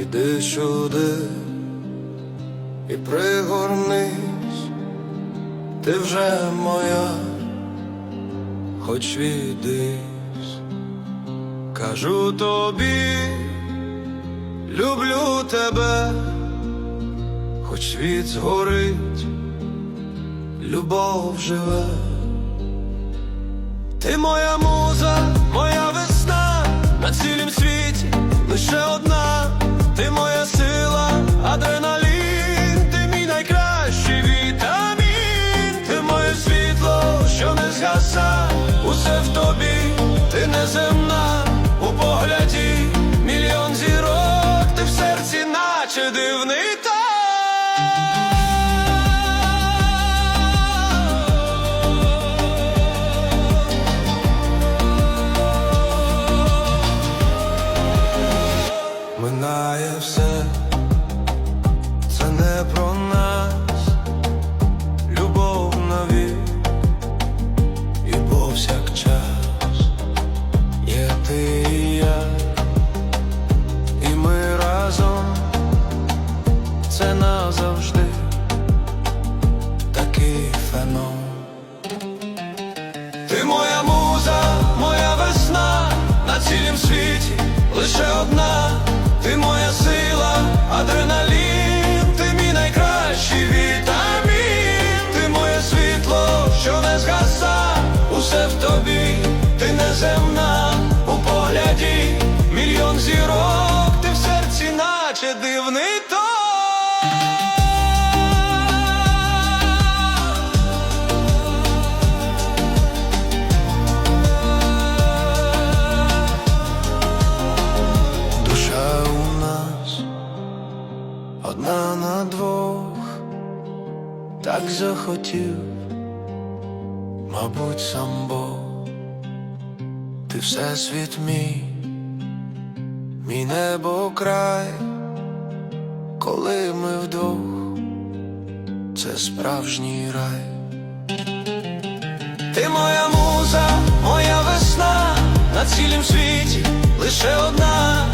Іди сюди і пригорнись, ти вже моя, хоч відись, кажу тобі, люблю тебе, хоч світ згорить, любов живе. Ти моя муза, моя весна на цілім світі лише все, це не про нас, любов навік і повсякчас є ти і я, і ми разом. Це назавжди. Такий феномен. Неземна у погляді, мільйон зірок, ти в серці, наче дивний тон. Душа у нас одна на двох, так захотів, мабуть, сам Бог, ти всесвіт мій, мій небо край, коли ми вдвох, це справжній рай. Ти моя муза, моя весна. На цілім світі лише одна,